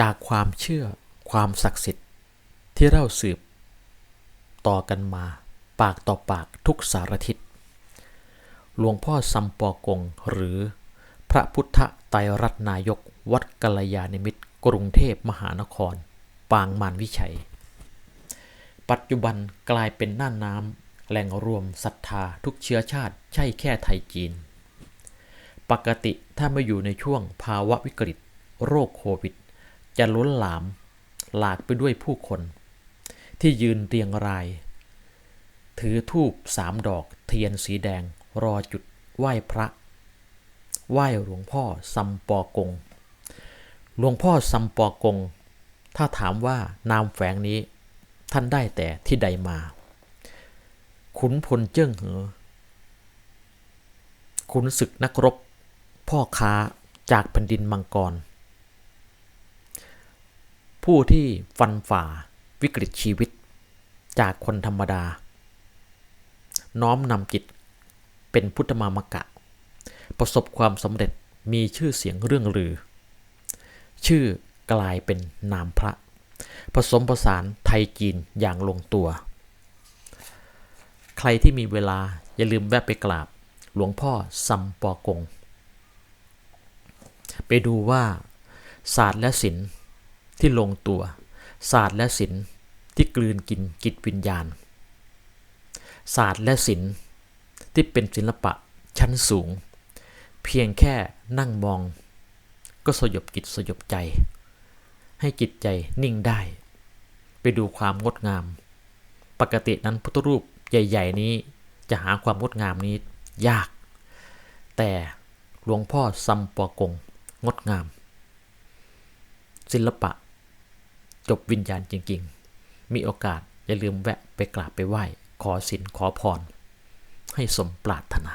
จากความเชื่อความศักดิ์สิทธิ์ที่เล่าสืบ ต่อกันมาปากต่อปากทุกสารทิศหลวงพ่อซัมปอกงหรือพระพุทธไตรรัตนายกวัดกัลยาณิมิตรกรุงเทพมหานคร ปางมารวิชัย ปัจจุบันกลายเป็นน่านน้ำแหล่งรวมศรัทธาทุกเชื้อชาติใช่แค่ไทยจีน ปกติถ้าไม่อยู่ในช่วงภาวะวิกฤต โรคโควิด จะล้นหลาม หลากไปด้วยผู้คน ที่ยืนเรียงราย ถือทูบสามดอกเทียนสีแดงรอจุดไหว้พระ ไหว้หลวงพ่อซัมปอกง หลวงพ่อซัมปอกง ถ้าถามว่านามแฝงนี้ท่านได้แต่ที่ใดมา ขุนพลเจิ้งเหอขุนศึกนักรบ พ่อค้าจากแผ่นดินมังกร ผู้ที่ฟันฝ่าวิกฤตชีวิต จากคนธรรมดา น้อมนำจิตเป็นพุทธมามกะ ประสบความสำเร็จมีชื่อเสียงเรื่องลือ ชื่อกลายเป็นนามพระ ผสมผสานไทยจีนอย่างลงตัว ใครที่มีเวลาอย่าลืมแวะไปกราบ หลวงพ่อซัมปอกง ไปดูว่าศาสตร์และศิลป์ ที่ลงตัว ศาสตร์และศิลป์ที่กลืนกินจิตวิญญาณ ศาสตร์และศิลป์ที่เป็นศิลปะชั้นสูง เพียงแค่นั่งมอง ก็สยบจิตสยบใจ ให้จิตใจนิ่งได้ ไปดูความงดงาม ปกตินั้นพุทธรูปใหญ่ ๆ นี้จะหาความงดงามนี้ยาก แต่หลวงพ่อซัมปอกงงดงาม ศิลปะ จบวิญญาณจริง ๆ มีโอกาสอย่าลืมแวะไปกราบไปไหว้ ขอสินขอพร ให้สมปรารถนา